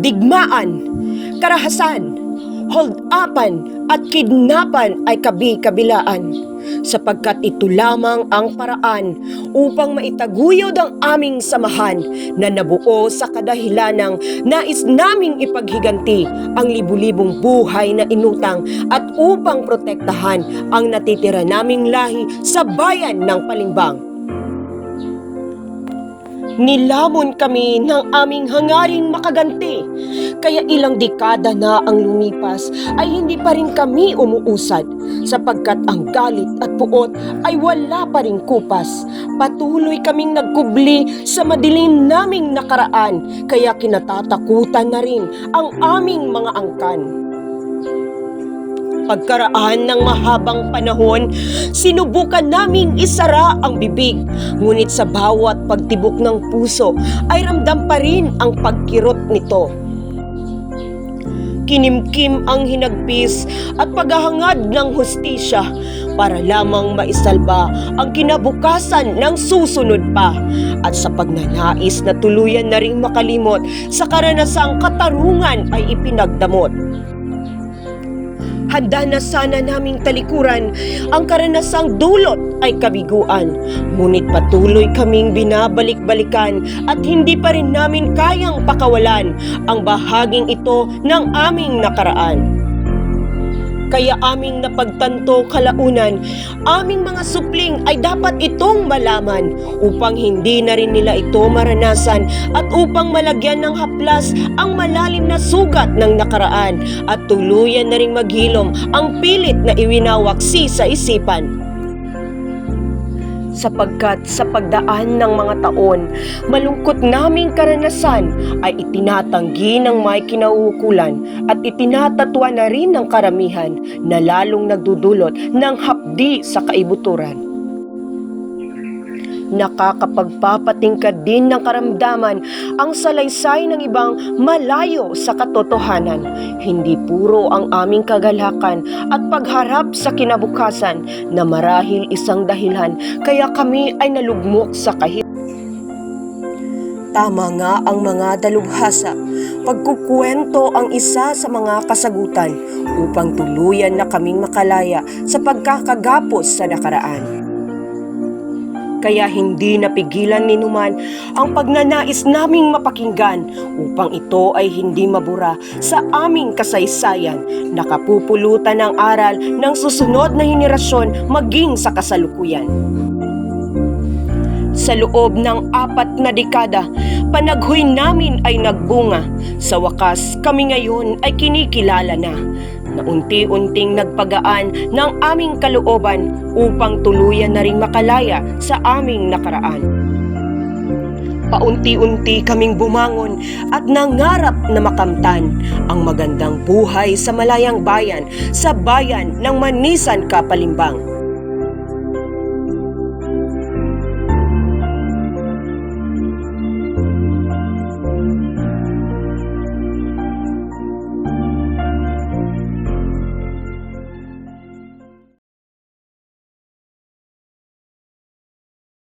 digmaan, karahasan, hold-upan at kidnapan ay kabi-kabilaan sapagkat ito lamang ang paraan upang maitaguyod ang aming samahan na nabuo sa kadahilanang nais naming ipaghiganti ang libu-libong buhay na inutang at upang protektahan ang natitira naming lahi sa bayan ng Palimbang. Nilamon kami ng aming hangaring makaganti. Kaya ilang dekada na ang lumipas ay hindi pa rin kami umuusad sapagkat ang galit at puot ay wala pa rin kupas. Patuloy kaming nagkubli sa madilim naming nakaraan kaya kinatatakutan na rin ang aming mga angkan. Pagkaraan ng mahabang panahon, sinubukan naming isara ang bibig. Ngunit sa bawat pagtibok ng puso ay ramdam pa rin ang pagkirot nito. Kinimkim ang hinagpis at paghahangad ng hustisya para lamang maisalba ang kinabukasan ng susunod pa at sa pagnanais na tuluyan na ring makalimot sa karanasang katarungan ay ipinagdamot. Handa na sana naming talikuran ang karanasang dulot ay kabiguan. Ngunit patuloy kaming binabalik-balikan at hindi pa rin namin kayang pakawalan ang bahaging ito ng aming nakaraan. Kaya aming napagtanto kalaunan, aming mga supling ay dapat itong malaman upang hindi na rin nila ito maranasan at upang malagyan ng haplas ang malalim na sugat ng nakaraan at tuluyan na ring maghilom ang pilit na iwinawaksi sa isipan sapagkat sa pagdaan ng mga taon, malungkot naming karanasan ay itinatanggi ng may kinauukulan at itinatatwa na rin ng karamihan na lalong nagdudulot ng hapdi sa kaibuturan nakakapagpapatingkad din ng karamdaman ang salaysay ng ibang malayo sa katotohanan. Hindi puro ang aming kagalakan at pagharap sa kinabukasan na marahil isang dahilan kaya kami ay nalugmok sa kahit. Tama nga ang mga dalubhasa. Pagkukwento ang isa sa mga kasagutan upang tuluyan na kaming makalaya sa pagkakagapos sa nakaraan kaya hindi napigilan ni Numan ang pagnanais naming mapakinggan upang ito ay hindi mabura sa aming kasaysayan, nakapupulutan ng aral ng susunod na henerasyon maging sa kasalukuyan. Sa loob ng apat na dekada, panaghoy namin ay nagbunga. Sa wakas, kami ngayon ay kinikilala na na unti-unting nagpagaan ng aming kalooban upang tuluyan na ring makalaya sa aming nakaraan. Paunti-unti kaming bumangon at nangarap na makamtan ang magandang buhay sa malayang bayan sa bayan ng Manisan, Kapalimbang.